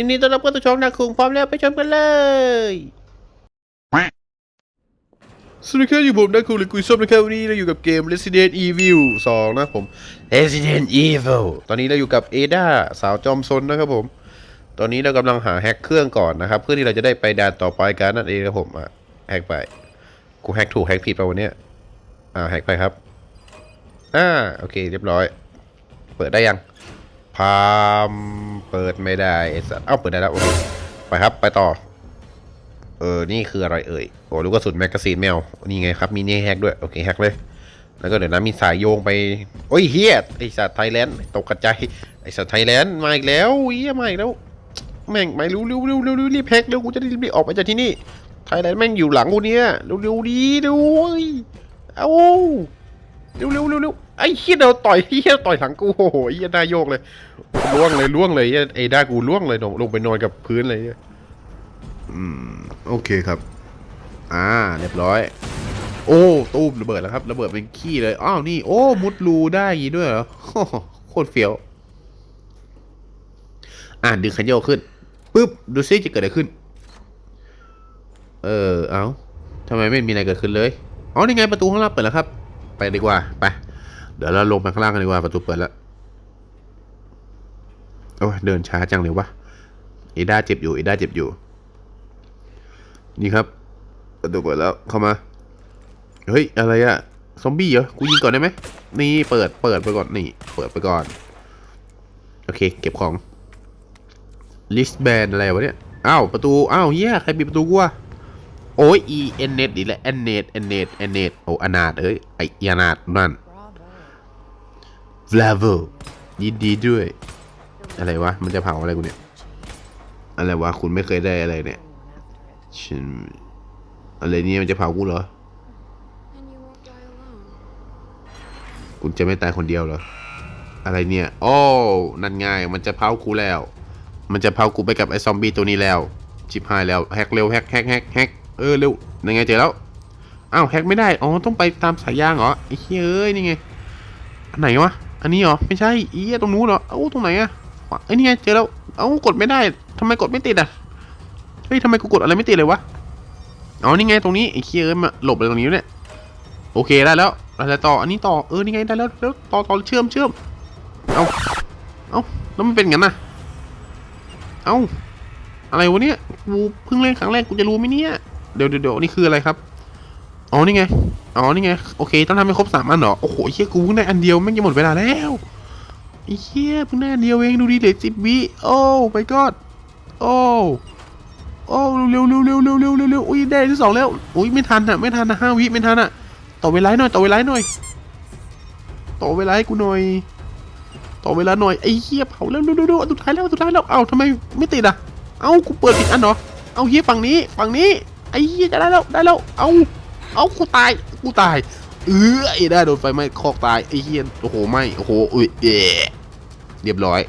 ยินดีต้อนรับเข้าสู่ช่องนาคุงพร้อมแล้วไปชมกันเลย สวัสดีครับอยู่ผมนาคุงหรือกุยส้มนะครับวันนี้เราอยู่กับเกม Resident Evil 2 นะครับผม Resident Evil ตอนนี้เราอยู่กับเอดาสาวจอมซนนะครับผม ตอนนี้เรากำลังหาแฮกเครื่องก่อนนะครับ เพื่อที่เราจะได้ไปด่านต่อไปกันนั่นเองครับผมอะแฮกไป กูแฮกถูกแฮกผิดไปวันนี้อ่าแฮกไปครับอ่าโอเค เรียบร้อย เปิดได้ยังพามเปิดไม่ได้ไอ้สัตว์เอ้าเปิดได้แล้วโอเคไปครับ ไปต่อ เออ นี่คืออะไรเอ่ยโอ้ลูกกระสุนแมกกาซีนแมวนี่ไงครับมีนี่แฮกด้วย โอเคแฮกเลยแล้วก็เดี๋ยวนะมีสายโยงไป โอ้ยเฮียไอสัตว์ไทยแลนด์ตกกระจายไอสัตว์ไทยแลนด์มาอีกแล้วเฮียมาอีกแล้ว แม่งไม่รู้เร็วเร็วเร็วเร็วรีบแฮกเร็วกูจะได้รีบออกไปจากที่นี่ไทยแลนด์แม่งอยู่หลังกูเนี่ยเร็วเร็วดีดูเว้ยเอ้าเร็วเร็วเร็วเร็วไอ้เฮียเดี๋ยวต่อยเฮียต่อยหลังกูโอ้โหเฮียหน้โยกเลยล่วงเลยล่วงเลยเหี้ยไอ้ด้ากูล่วงเลยลงลงไปนอนกับพื้นเลยอืมโอเคครับ อ่าเรียบร้อย โอ้ตูมระเบิดแล้วครับระเบิดเป็นขี้เลยอ้าวนี่โอ้มุดรูได้อยางงีด้วยเหรอโคตรเฟี้ยวอ่าดึงขันโยกขึ้น ปุ๊บดูซิจะเกิดอะไรขึ้น เออเอาทำไมไม่มีอะไรเกิดขึ้นเลยอ๋อนี่ไงประตูข้างล่างเปิดแล้วครับ ไปดีกว่าไปเดี๋ยวเราลงไปข้างล่างกันดีกว่าประตูเปิดแล้วโอ้ยเดินช้าจังเลยวะเอด้าเจ็บอยู่เอด้าเจ็บอยู่ นี่ครับประตูเปิดแล้วเข้ามาเฮ้ยอะไรอะซอมบี้เหรอกูยิงก่อนได้ไหมนี่เปิดเปิดไปก่อนนี่ เปิดไปก่อน โอเค เก็บของ ลิสแบนอะไรวะเนี่ย อ้าว ประตู อ้าวเฮียใครปิดประตูกูวะโอ้ย e n net อีกแล้ว n net n net n net โอ้อนาถเอ้ย ไออนาถนั่น Bravo ยินดีด้วย อะไรวะ มันจะเผาอะไรกูเนี่ย อะไรวะ คุณไม่เคยได้อะไรเนี่ย ฉัน อะไรเนี่ยมันจะเผากูเหรอ คุณจะไม่ตายคนเดียวเหรอ อะไรเนี่ย โอ้ นั่นไงมันจะเผากูแล้ว มันจะเผากูไปกับไอ้ซอมบี้ตัวนี้แล้วชิบหายแล้วแฮกเร็วแฮกแฮกแฮกแฮกเออเร็วยังไงเจอแล้วอ้าวแฮกไม่ได้อ๋อต้องไปตามสายยางเหรอไอ้เฮ้ยนี่ไงอันไหนวะอันนี้เหรอไม่ใช่อีตรงนู้นเหรอเอ้าตรงไหนอะขวาเอ้นี่ไงเจอแล้วเอ้ากดไม่ได้ทำไมกดไม่ติดอะเฮ้ยทำไมกูกดอะไรไม่ติดเลยวะอ๋อนี่ไงตรงนี้ไอ้เฮ้ยเอ้ยมาหลบเลยตรงนี้เนี่ยโอเคได้แล้วอะไรต่ออันนี้ต่อเออนี่ไงได้แล้วแล้วต่อต่อเชื่อมเชื่อมเอาเอาแล้วมันเป็นงั้นน่ะ เอาอะไรวะเนี่ย กูเพิ่งเล่นครั้งแรกกูจะรู้ไหมเนี่ย เดี๋ยวเดี๋ยวนี่คืออะไรครับ อ๋อนี่ไง อ๋อนี่ไง โอเค ต้องทำให้ครบสามอันเหรอ โอ้โหเฮียกูเพิ่งได้อันเดียวแม่งจะหมดเวลาแล้วไอ้เฮียเพิ่งได้อันเดียวเองดูดิเหลือสิบวิ โอ้ไปกอดโอ้โอ้เร็วเร็วเร็วเร็วเร็วเร็วเร็วอุ้ยได้ที่สองแล้ว อุ้ยไม่ทันอะไม่ทันอะห้าวิไม่ทันอะ ต่อเวลาหน่อยต่อเวลาหน่อย ต่อเวลาให้กูหน่อย ต่อเวลาหน่อยไอ้เหี้ยเผาแล้วเร็วๆๆสุดท้ายแล้วสุดท้ายแล้วเอ้าทำไมไม่ติดอะเอ้ากูเปิดผิดอันเหรอเอาเหี้ยฝั่งนี้ฝั่งนี้ไอ้เหี้ยจะได้แล้วได้แล้วเอาเอากูตายกูตายเออไอ้ได้โดนไฟไหม้คอกตายไอ้เหี้ยโอ้โหไหม่โอ้โหอุ้ยเอะเรียบร้อย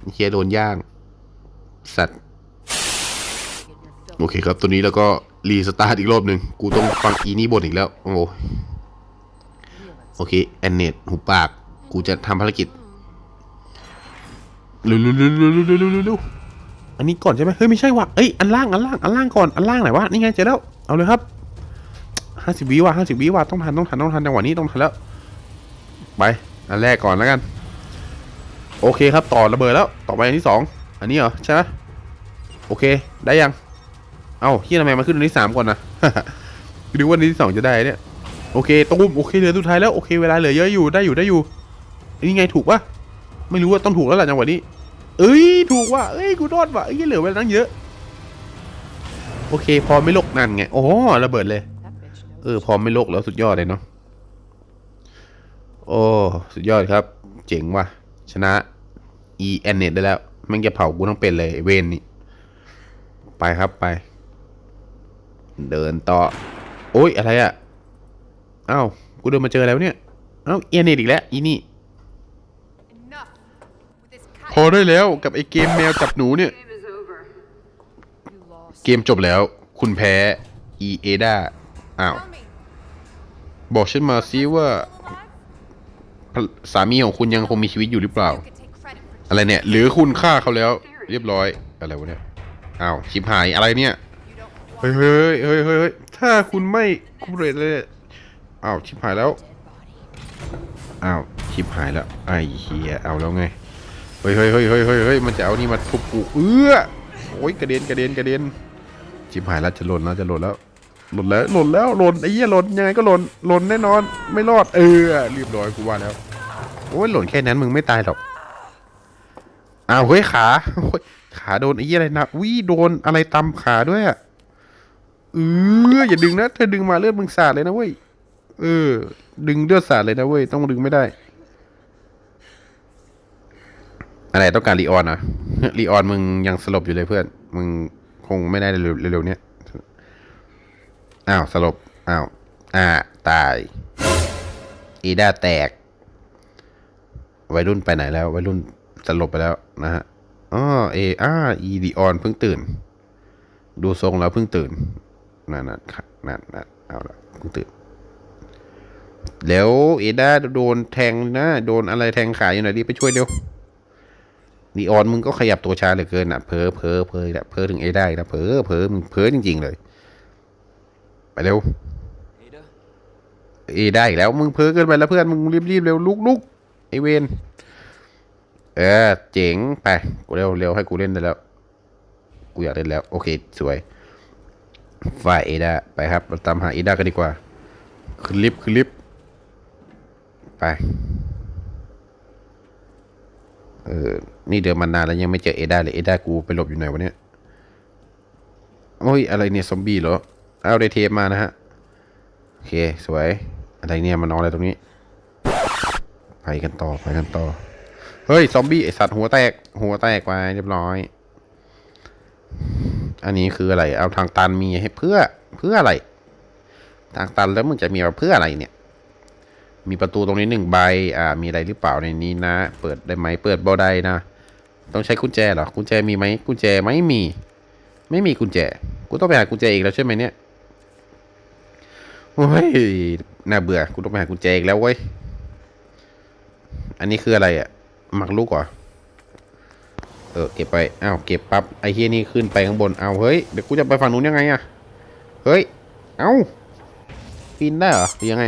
ไอ้เหี้ยโดนย่าง สัตว์ โอเคครับตัวนี้แล้วก็รีสตาร์ทอีกรอบหนึ่งกูต้องฟังอีนี่บนอีกแล้ว โอ้โหโอเคแอนเนตหูปาก กูจะทำภารกิจ เร็วเร็วเร็วเร็วเร็วเร็วเร็วเร็วอันนี้ก่อนใช่ไหมเฮ้ยไม่ใช่ว่ะเอ้ยอันล่างอันล่างอันล่างก่อนอันล่างไหนวะนี่ไงเจอแล้วเอาเลยครับห้าสิบวิว่ะห้าสิบวิว่ะต้องทันต้องทันต้องทันจังหวะนี้ต้องทันแล้วไปอันแรกก่อนแล้วกัน โอเคครับต่อระเบิดแล้วต่อไปอันที่สองอันนี้เหรอใช่ไหมโอเคได้ยัง เอ้าเฮียทำไมมาขึ้นอันที่สามก่อนนะดูว่าอันที่สองจะได้เนี่ยโอเคตุ้มโอเคเหลือสุดท้ายแล้วโอเคเวลาเหลือเยอะอยู่ได้อยู่ได้อยู่นี่ไงถูกปะ ไม่รู้ว่าต้องถูกแล้วแหละจังหวะนี้ เอ้ยถูกว่ะเอ้ยกูรอดว่ะเอ้ยเหลือเวลาตั้งเยอะ โอเค พอไม่ลกนั่นไงโอ้ระเบิดเลย เออ พอไม่ลกแล้วสุดยอดเลยเนาะโอ้สุดยอดครับ เจ๋งว่ะ ชนะ e n n e t ได้แล้วแมันจะเผากูต้องเป็นเลยเวนนี่ไปครับไป เดินต่อ โอ้ยอะไรอะ่ะอ้าวกูเดินมาเจอแล้วเนี่ยเอ้าเอียนเนตอีกแล้วอีนี่ พอได้แล้วกับไอ้เกมแมวจับหนูเนี่ย เกมจบแล้ว คุณแพ้อีเอดาอ้าว บอกฉันมาซิว่า สามีของคุณยังคงมีชีวิตอยู่หรือเปล่า อะไรเนี่ย หรือคุณฆ่าเขาแล้ว เรียบร้อย อะไรวะเนี่ยอ้าวชิบหายอะไรเนี่ยเฮ้ยเฮ้ยเฮ้ยเฮ้ยถ้าคุณไม่คุเรตเลยอ้าวชิบหายแล้วอ้าวชิบหายแล้วไอ้เฮียเอาแล้วไง เฮ้ยเฮ้ยเฮ้ยเฮ้ยเฮ้ยมันจะเอานี่มาทุบกูเอื้อโอ้ยกระเด็นกระเด็นกระเด็นชิบหายแล้วจะหล่นแล้วจะหล่นแล้วหล่นแล้วหล่นแล้วหล่นไอ้เหี้ยหล่นยังไงก็หล่นหล่นแน่นอน ไม่รอดเออรีบร้อยกูว่าแล้วโอ้ยหล่นแค่นั้นมึงไม่ตายหรอกอ้าวเฮ้ยขาโอ้ยขาโดนไอ้เหี้ยอะไรนะวิโดนอะไรตำขาด้วยอะเอออย่าดึงนะถ้าดึงมาเลือดมึงสาดเลยนะเว้ยเออ ดึงเลือดสาดเลยนะเว้ยต้องดึงไม่ได้ อะไรต้องการรีออนอะรีออนมึงยังสลบอยู่เลยเพื่อน มึงคงไม่ได้เร็วเร็วๆเนี้ยอ้าวสลบอ้าวอ่าตายอีด้าแตก วัยรุ่นไปไหนแล้ว วัยรุ่นสลบไปแล้วนะฮะอ๋อเออาอีดีออนเพิ่งตื่น ดูทรงแล้วเพิ่งตื่นนั่นนั่นนั่นนั่นเอาละเพิ่งตื่น แล้วเอด้าโดนแทงนะ โดนอะไรแทงขาอยู่ไหนรีไปช่วยเดี๋ยว ดีออนมึงก็ขยับตัวช้าเหลือเกินอะเพอเพอเพอแหละเพอถึงเอได้นะเพอเพอมึงเพอจริง ๆ เลย ไปเร็วเอได้อีกแล้วมึงเพอเกินไปแล้วเพื่อนมึงรีบๆเร็วลุกลุกไอเวนเออเจ๋งไปกูเร็วเร็วให้กูเล่นได้แล้ว กูอยากเล่นแล้ว โอเค สวยฝ่ายเอดาไปครับเราตามหาเอดากันดีกว่า ขึ้นลิฟต์ขึ้นลิฟต์ไป เออ นี่เดินมานานแล้วยังไม่เจอเอดาเลยเอดากูไปหลบอยู่ไหนวะเนี่ยโอ้ยอะไรเนี่ยซอมบี้เหรอ เอาได้เทปมานะฮะ โอเคสวย อะไรเนี่ยมันนอนอะไรตรงนี้ ไปกันต่อไปกันต่อ เฮ้ยซอมบี้ไอสัตว์หัวแตก หัวแตกไปเรียบร้อย อันนี้คืออะไร เอาทางตันมีให้เพื่อเพื่ออะไร ทางตันแล้วมึงจะมีมาเพื่ออะไรเนี่ย มีประตูตรงนี้หนึ่งใบ อ่า มีอะไรหรือเปล่าในนี้นะ เปิดได้ไหม เปิดบ่ได้นะ ต้องใช้กุญแจเหรอ กุญแจมีไหม กุญแจไม่มี ไม่มีกุญแจ กูต้องไปหากุญแจอีกแล้วใช่ไหมเนี่ยโอ้ย น่าเบื่อ กูต้องไปหากุญแจอีกแล้วเว้ย อันนี้คืออะไรอะ่ะหมักลูกเหรอ เออ เก็บไป อ้าว เก็บปั๊บ ไอ้เฮียนี่ขึ้นไปข้างบน เอาเฮ้ย เดี๋ยวกูจะไปฝั่งนู้นยังไงอะเฮ้ย เอ้าปีนได้เหรอหรือยังไง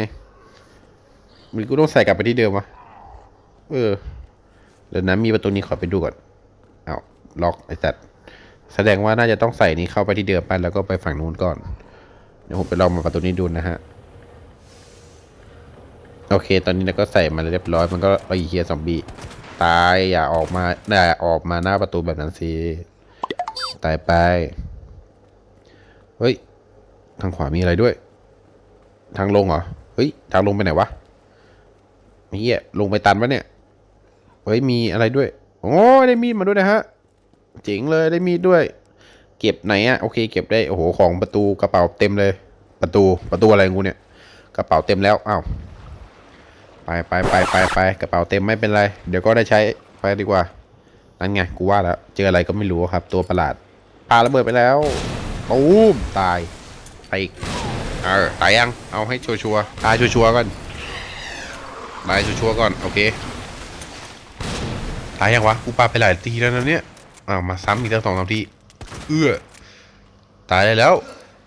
หรือกูต้องใส่กลับไปที่เดิมวะ เออ เดี๋ยวนะมีประตูนี้ขอไปดูก่อน เอาล็อกไอ้สัตว์แสดงว่าน่าจะต้องใส่นี้เข้าไปที่เดิมไปแล้วก็ไปฝั่งนู้นก่อน เดี๋ยวผมไปลองมาประตูนี้ดูนะฮะ โอเค ตอนนี้เราก็ใส่มาเรียบร้อย มันก็ไอ้เฮียซอมบี้ตายอย่าออกมาอย่าออกมาหน้าประตูแบบนั้นสิ ตายไป เฮ้ย ทางขวามีอะไรด้วย ทางลงเหรอ เฮ้ย ทางลงไปไหนวะ เฮียลงไปตันวะเนี่ยเฮ้ยมีอะไรด้วยโอ้ได้มีดมาด้วยนะฮะเจ๋งเลยได้มีดด้วย เก็บไหนอะโอเค เก็บได้โอ้โหของประตูกระเป๋าเต็มเลย ประตูประตูอะไรงกูเนี่ย กระเป๋าเต็มแล้วอ้าวไปไปไปไปไปกระเป๋าเต็มไม่เป็นไร เดี๋ยวก็ได้ใช้ไปดีกว่านั่นไงกูว่าแล้วเจออะไรก็ไม่รู้ครับ ตัวประหลาดปาระเบิดไปแล้วตูมตายไปอีกเออตายยังเอาให้ชัวร์ๆตายชัวร์ๆก่อน ตายชัวร์ๆก่อน โอเค ตายยังวะ กูปาไปหลายทีแล้วนะเนี่ย อ้าว มาซ้ำอีกตั้งสองสามที เอื้อ ตายได้แล้ว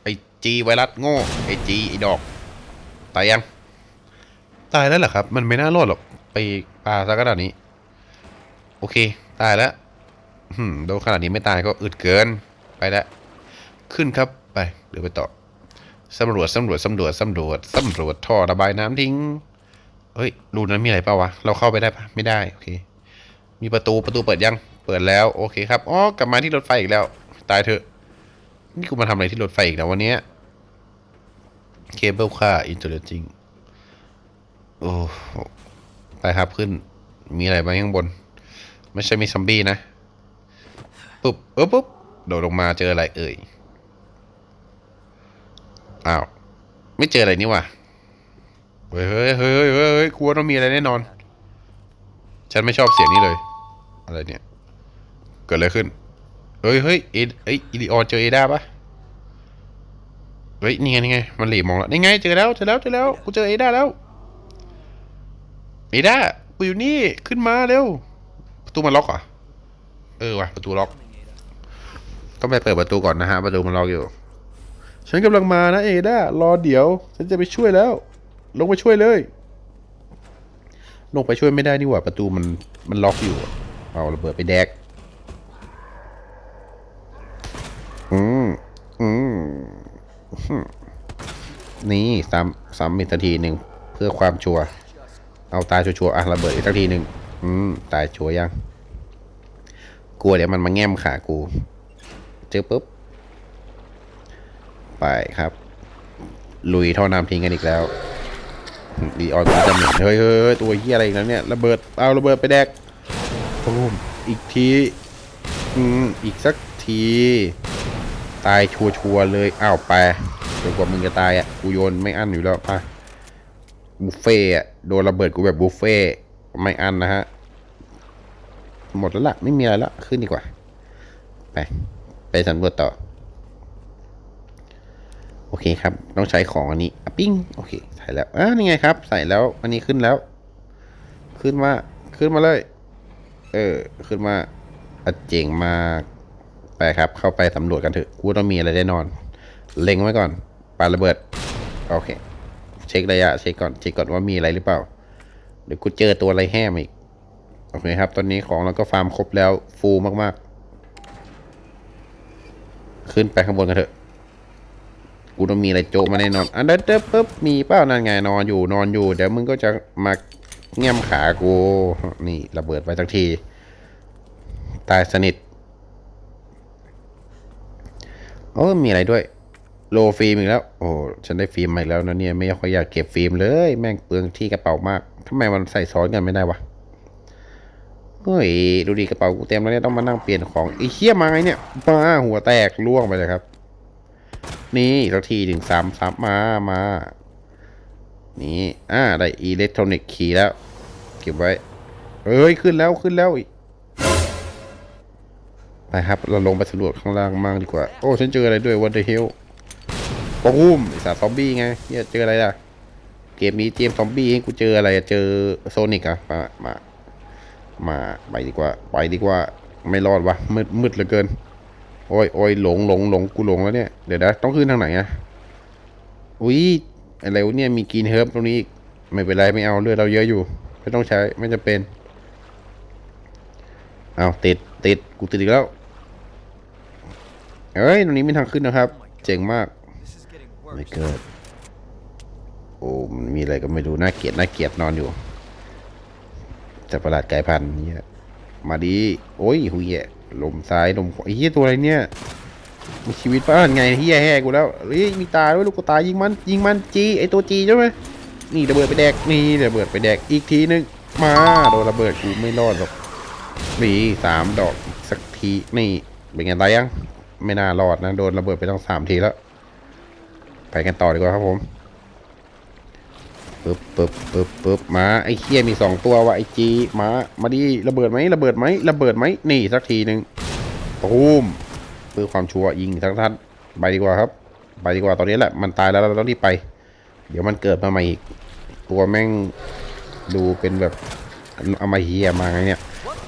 ไอจีไวรัสโง่ ไอจีไอดอก ตายยัง ตายแล้วเหรอครับ มันไม่น่ารอดหรอก ไปปลาซะขนาดนี้ โอเค ตายแล้วหืมโดนขนาดนี้ไม่ตายก็อึดเกิน ไปแล้วขึ้นครับ ไป เดี๋ยวไปต่อสำรวจสำรวจสำรวจสำรวจสำรวจท่อระบายน้ำทิ้ง เฮ้ยรูนั้นมีอะไรเปล่าวะ เราเข้าไปได้ปะไม่ได้ โอเค มีประตูประตูเปิดยัง เปิดแล้ว โอเคครับ อ๋อ กลับมาที่รถไฟอีกแล้ว ตายเถอะ นี่กูมาทำอะไรที่รถไฟอีกแล้ววันเนี้ยเคเบิลค่าอินเทอร์เน็ตจริง โอ้ไปครับขึ้น มีอะไรบ้างข้างบน ไม่ใช่มีซอมบี้นะ ปุ๊บเออปุ๊บ โดดลงมาเจออะไรเอ่ย อ้าว ไม่เจออะไรนี่วะ เฮ้ยเฮ้ยเฮ้ยเฮ้ยกลัวต้องมีอะไรแน่นอน ฉันไม่ชอบเสียงนี้เลย อะไรเนี่ย เกิดอะไรขึ้น เฮ้ยเฮ้ยเอเอ้ยอีลิออนเจอเอดาปะเฮ้ย นี่ไงนี่ไง มันหลีมองแล้วนี่ไง เจอแล้ว เจอแล้ว เจอแล้ว กูเจอเอดาแล้ว เอดา กูอยู่นี่ ขึ้นมาเร็ว ประตูมันล็อกเหรอเออว่ะ ประตูล็อก ต้องไปเปิดประตูก่อนนะฮะ ประตูมันล็อกอยู่ ฉันกำลังมานะเอดารอเดี๋ยว ฉันจะไปช่วยแล้ว ลงไปช่วยเลย ลงไปช่วยไม่ได้นี่หว่าประตูมันมันล็อกอยู่ เอาระเบิดไปแดก อืมอืมนี่ซ้ำซ้ำอีกสักทีหนึ่งเพื่อความชัวร์เอาตายชัวร์ๆอะระเบิดอีกสักทีหนึ่งอืมตายชัวร์ยังกลัวเดี๋ยวมันมาแง้มขากู เจอปุ๊บ ไปครับ ลุยท่อน้ำทิ้งกันอีกแล้ว ดีออนมันจะเหม็นเฮ้ยเฮ้ยเฮ้ยตัวเฮียอะไรอีกแล้วเนี่ยระเบิดเอาระเบิดไปแดกตูมอีกทีอืมอีกสักที ตายชัวร์ๆเลยอ้าวไปจนกว่ามึงจะตายอะกูโยนไม่อั้นอยู่แล้วไปบุฟเฟ่อะโดนระเบิดกูแบบบุฟเฟ่ไม่อั้นนะฮะหมดแล้วล่ะไม่มีอะไรละขึ้นดีกว่า ไป ไปสำรวจต่อโอเคครับ ต้องใช้ของอันนี้อะปิ้งโอเค ใส่แล้วอ่านี่ไงครับ ใส่แล้ว อันนี้ขึ้นแล้ว ขึ้นมา ขึ้นมาเลย เออ ขึ้นมาอเจ๋งมากไปครับ เข้าไปสำรวจกันเถอะ กูต้องมีอะไรแน่นอน เล็งไว้ก่อนปาระเบิด โอเค เช็คระยะ เช็คก่อน เช็คก่อนว่ามีอะไรหรือเปล่า เดี๋ยวกูเจอตัวอะไรแห้มอีก โอเคครับ ตอนนี้ของเราก็ฟาร์มครบแล้ว ฟูลมากๆ ขึ้นไปข้างบนกันเถอะ กูต้องมีอะไรโจมาแน่นอน อันเดอร์เดอร์ปุ๊บมีเป้านั่นไงนอนอยู่นอนอยู่ เดี๋ยวมึงก็จะมาแง้มขากูนี่ระเบิดไปสักที ตายสนิทโอ้มีอะไรด้วย โลฟิล์มอีกแล้ว โอ้ฉันได้ฟิล์มมาอีกแล้วนะเนี่ยไม่ค่อยอยากเก็บฟิล์มเลย แม่งเปลืองที่กระเป๋ามากทำไมมันใส่ซ้อนกันไม่ได้วะเฮ้ยดูดีกระเป๋ากูเต็มแล้วเนี่ยต้องมานั่งเปลี่ยนของไอ้เหี้ยมาไงเนี่ยมาหัวแตกล่วงไปเลยครับ นี่สักทีหนึ่งสามสามมามานี่อ่าได้อิเล็กทรอนิกส์คีย์แล้ว เก็บไว้เอ้ย ขึ้นแล้วขึ้นแล้วอีกไปครับ เราลงไปสำรวจข้างล่างมั่งดีกว่า โอ้ ฉันเจออะไรด้วยวันเดอร์เฮลปูมไอสาซอมบี้ไงเฮียเจออะไรล่ะ เกมนี้เกมซอมบี้ให้กูเจออะไรเจอโซนิกอะมามามาไปดีกว่า ไปดีกว่า ไม่รอดวะมืดมืดเหลือเกิน โอ้ยโอ้ยหลงหลงหลงกูหลงแล้วเนี่ย เดี๋ยวนะต้องขึ้นทางไหนอะอุ้ยอะไรวะเนี่ยมีกรีนเฮิร์บตรงนี้อีก ไม่เป็นไรไม่เอาเลือดเราเยอะอยู่ ไม่ต้องใช้ไม่จำเป็นเอาติดติดกูติดอีกแล้วเอ้ยตรงนี้มีทางขึ้นนะครับ เจ๋งมากไม่เกิดโอ้มันมีอะไรก็ไม่รู้น่าเกลียดน่าเกลียดนอนอยู่จะประหลาดกายพันธุ์เนี่ยมาดีโอ้ยหุยแย่ ลมซ้ายลมขวาไอ้เหี้ยตัวอะไรเนี่ยมีชีวิตป้าไงเฮียแห่กูแล้วเฮ้ยมีตาด้วยลูกกูตายิงมันยิงมันจีไอตัวจีใช่ไหมนี่ระเบิดไปแดกนี่ระเบิดไปแดกอีกทีนึงมาโดนระเบิดกูไม่รอดหรอกนี่สามดอกสักทีนี่เป็นไงตายยัง ไม่น่ารอดนะโดนระเบิดไปตั้งสามทีแล้ว ไปกันต่อดีกว่าครับผม ปึ๊บปึ๊บปึ๊บปึ๊บมาไอ้เคียมีสองตัวว่ะไอ้จีมามาดิระเบิดไหมระเบิดไหมระเบิดไหมนี่สักทีหนึ่งตูมเพื่อความชัวร์ยิงทั้งท่านไปดีกว่าครับ ไปดีกว่าตอนนี้แหละมันตายแล้วเราต้องรีบไป เดี๋ยวมันเกิดมาใหม่อีกตัวแม่งดูเป็นแบบเอามาเฮียมาไงเนี่ย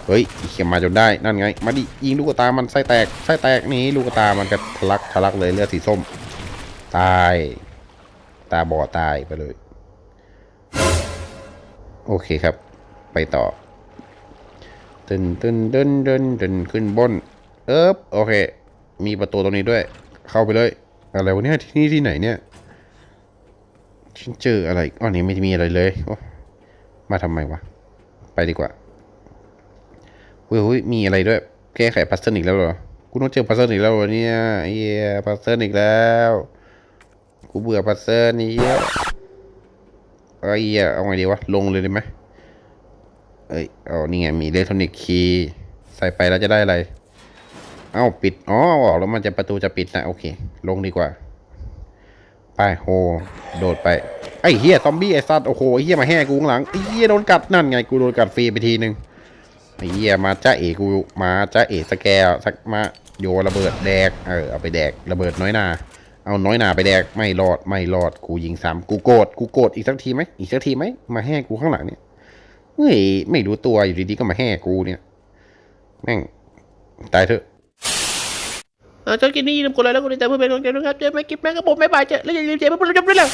เฮ้ยเขียมาจนได้นั่นไง มาดิยิงลูกตามันไส้แตกไส้แตกนี่ลูกตามันก็ทะลักทะลักเลยเลือดสีส้ม ตาย ตาบอดตายไปเลย โอเคครับ ไปต่อตึนตึนตึนตึนตึนขึ้นบนเอ๊บโอเค มีประตูตรงนี้ด้วย เข้าไปเลย อะไรวะเนี่ยที่นี่ที่ไหนเนี่ยฉันเจออะไรอ๋อนี่ไม่มีอะไรเลยมาทำไมวะ ไปดีกว่าเฮ้ยเฮ้ยมีอะไรด้วย แก้ไขพัซเซิลอีกแล้วเหรอ กูต้องเจอพัซเซิลอีกแล้วเหรอเนี่ยเฮียพัซเซิลอีกแล้ว กูเบื่อพัซเซิลนี่เยอ้ย เหี้ยเอาไงดีวะ ลงเลยได้ไหมเอ้ยเอานี่ไง มีอิเล็กทรอนิกส์คีย์ ใส่ไปแล้วจะได้อะไร เอ้า ปิด อ๋อออกแล้วมันจะประตูจะปิดนะ โอเค ลงดีกว่า ไปโหโดดไป ไอ้เฮียซอมบี้ไอ้สัตว์โอ้โหไอ้เฮียมาแห่กูข้างหลังไอ้เฮียโดนกัดนั่นไง กูโดนกัดฟรีไปทีนึงไอ้เฮียมาจ้าเอกูมาจ้าเอสแกลสักมาโยระเบิดแดก เออ เอาไปแดกระเบิดน้อยหนา เอาน้อยหนาไปแดก ไม่รอด ไม่รอด กูยิงสามกูโกรธ กูโกรธอีกสักทีไหม อีกสักทีไหม มาแห่กูข้างหลังเนี่ย เฮ้ย ไม่รู้ตัวอยู่ดีๆก็มาแห่กูเนี่ย แม่ง ตายเถอะอ่าจนกินนี่ย่าลืมกดไลค์แล้วกดติดตามเพื่อเป็นกำลังใจด้วยครับ เจอไม่กิบแม่งกับผมไม่บายเจอแล้วอย่าลืมเจอเพื่อนผู้ชมด้วยล่ะ